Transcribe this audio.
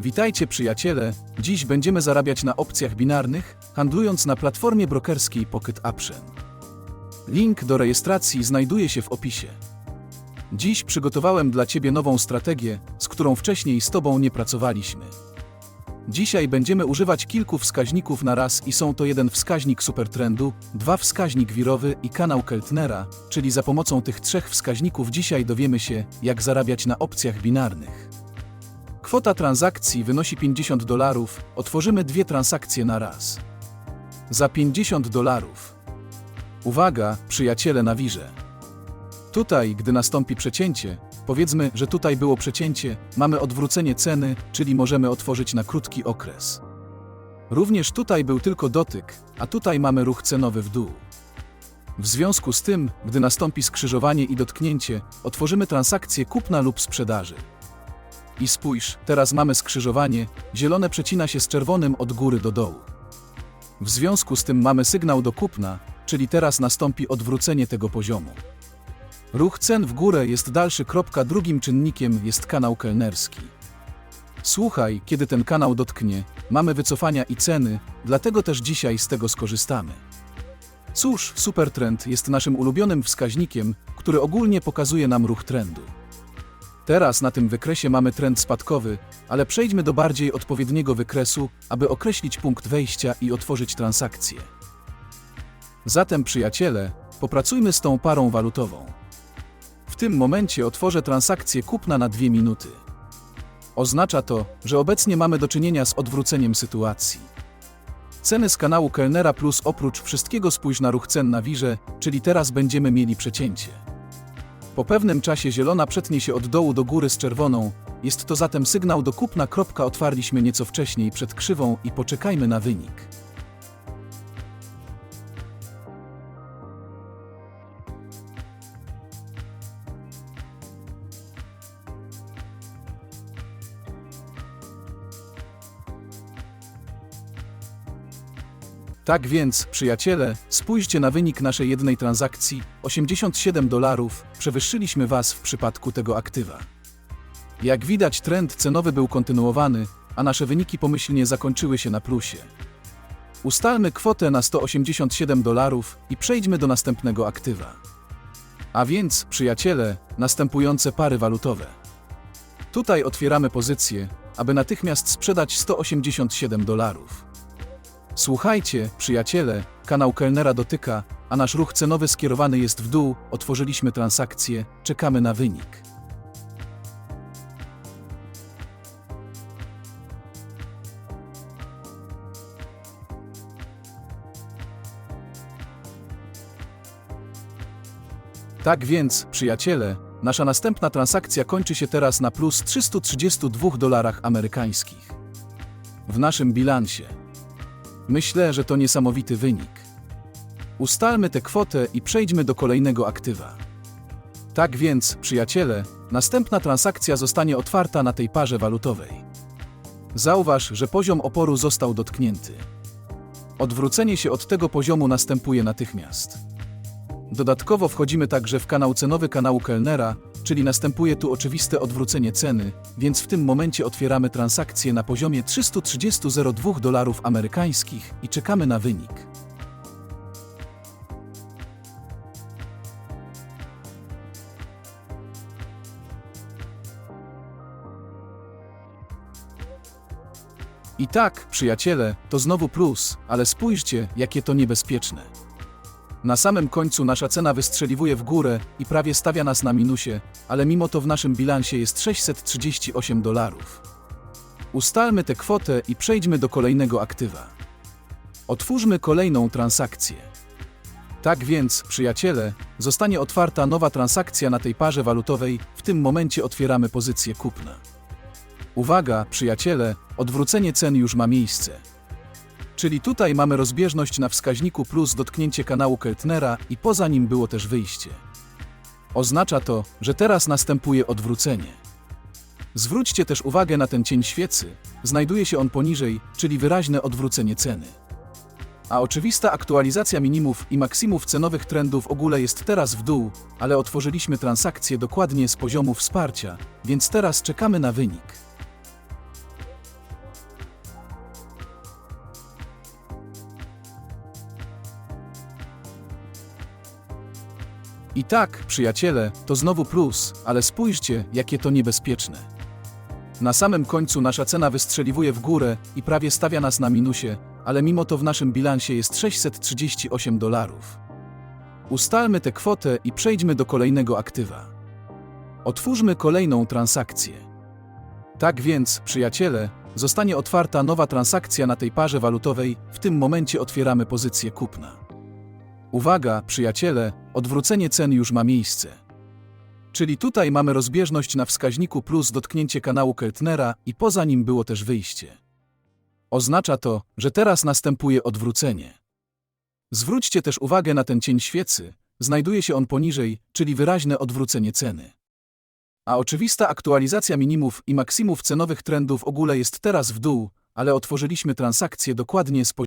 Witajcie przyjaciele, dziś będziemy zarabiać na opcjach binarnych, handlując na platformie brokerskiej Pocket Option. Link do rejestracji znajduje się w opisie. Dziś przygotowałem dla Ciebie nową strategię, z którą wcześniej z Tobą nie pracowaliśmy. Dzisiaj będziemy używać kilku wskaźników na raz i są to jeden wskaźnik supertrendu, dwa wskaźnik wirowy i kanał Keltnera, czyli za pomocą tych trzech wskaźników dzisiaj dowiemy się, jak zarabiać na opcjach binarnych. Kwota transakcji wynosi 50 dolarów, otworzymy dwie transakcje na raz. Za 50 dolarów. Uwaga, przyjaciele na wirze. Tutaj, gdy nastąpi przecięcie, powiedzmy, że tutaj było przecięcie, mamy odwrócenie ceny, czyli możemy otworzyć na krótki okres. Również tutaj był tylko dotyk, a tutaj mamy ruch cenowy w dół. W związku z tym, gdy nastąpi skrzyżowanie i dotknięcie, otworzymy transakcję kupna lub sprzedaży. I spójrz, teraz mamy skrzyżowanie, zielone przecina się z czerwonym od góry do dołu. W związku z tym mamy sygnał do kupna, czyli teraz nastąpi odwrócenie tego poziomu. Ruch cen w górę jest dalszy. Kropka, drugim czynnikiem jest kanał kelnerski. Słuchaj, kiedy ten kanał dotknie, mamy wycofania i ceny, dlatego też dzisiaj z tego skorzystamy. Cóż, supertrend jest naszym ulubionym wskaźnikiem, który ogólnie pokazuje nam ruch trendu. Teraz na tym wykresie mamy trend spadkowy, ale przejdźmy do bardziej odpowiedniego wykresu, aby określić punkt wejścia i otworzyć transakcję. Zatem, przyjaciele, popracujmy z tą parą walutową. W tym momencie otworzę transakcję kupna na dwie minuty. Oznacza to, że obecnie mamy do czynienia z odwróceniem sytuacji. Ceny z kanału Kellnera Plus oprócz wszystkiego spójrz na ruch cen na wirze, czyli teraz będziemy mieli przecięcie. Po pewnym czasie zielona przetnie się od dołu do góry z czerwoną, jest to zatem sygnał do kupna. Otwarliśmy nieco wcześniej przed krzywą i poczekajmy na wynik. Tak więc, przyjaciele, spójrzcie na wynik naszej jednej transakcji 87 dolarów, przewyższyliśmy Was w przypadku tego aktywa. Jak widać, trend cenowy był kontynuowany, a nasze wyniki pomyślnie zakończyły się na plusie. Ustalmy kwotę na 187 dolarów i przejdźmy do następnego aktywa. A więc, przyjaciele, następujące pary walutowe. Tutaj otwieramy pozycję, aby natychmiast sprzedać 187 dolarów. Słuchajcie, przyjaciele, kanał Kellnera dotyka, a nasz ruch cenowy skierowany jest w dół, otworzyliśmy transakcję, czekamy na wynik. Tak więc, przyjaciele, nasza następna transakcja kończy się teraz na plus 332 dolarach amerykańskich. W naszym bilansie. Myślę, że to niesamowity wynik. Ustalmy tę kwotę i przejdźmy do kolejnego aktywa. Tak więc, przyjaciele, następna transakcja zostanie otwarta na tej parze walutowej. Zauważ, że poziom oporu został dotknięty. Odwrócenie się od tego poziomu następuje natychmiast. Dodatkowo wchodzimy także w kanał cenowy kanału Kellnera, czyli następuje tu oczywiste odwrócenie ceny, więc w tym momencie otwieramy transakcję na poziomie 330,02 dolarów amerykańskich i czekamy na wynik. I tak, przyjaciele, to znowu plus, ale spójrzcie, jakie to niebezpieczne. Na samym końcu nasza cena wystrzeliwuje w górę i prawie stawia nas na minusie, ale mimo to w naszym bilansie jest 638 dolarów. Ustalmy tę kwotę i przejdźmy do kolejnego aktywa. Otwórzmy kolejną transakcję. Tak więc, przyjaciele, zostanie otwarta nowa transakcja na tej parze walutowej, w tym momencie otwieramy pozycję kupna. Uwaga, przyjaciele, odwrócenie cen już ma miejsce. Czyli tutaj mamy rozbieżność na wskaźniku plus dotknięcie kanału Keltnera i poza nim było też wyjście. Oznacza to, że teraz następuje odwrócenie. Zwróćcie też uwagę na ten cień świecy, znajduje się on poniżej, czyli wyraźne odwrócenie ceny. A oczywista aktualizacja minimów i maksimów cenowych trendów w ogóle jest teraz w dół, ale otworzyliśmy transakcję dokładnie z poziomu wsparcia, więc teraz czekamy na wynik. I tak, przyjaciele, to znowu plus, ale spójrzcie, jakie to niebezpieczne. Na samym końcu nasza cena wystrzeliwuje w górę i prawie stawia nas na minusie, ale mimo to w naszym bilansie jest 638 dolarów. Ustalmy tę kwotę i przejdźmy do kolejnego aktywa. Otwórzmy kolejną transakcję. Tak więc, przyjaciele, zostanie otwarta nowa transakcja na tej parze walutowej, w tym momencie otwieramy pozycję kupna. Uwaga, przyjaciele, odwrócenie cen już ma miejsce. Czyli tutaj mamy rozbieżność na wskaźniku plus dotknięcie kanału Keltnera i poza nim było też wyjście. Oznacza to, że teraz następuje odwrócenie. Zwróćcie też uwagę na ten cień świecy, znajduje się on poniżej, czyli wyraźne odwrócenie ceny. A oczywista aktualizacja minimów i maksimów cenowych trendów ogóle jest teraz w dół, ale otworzyliśmy transakcję dokładnie z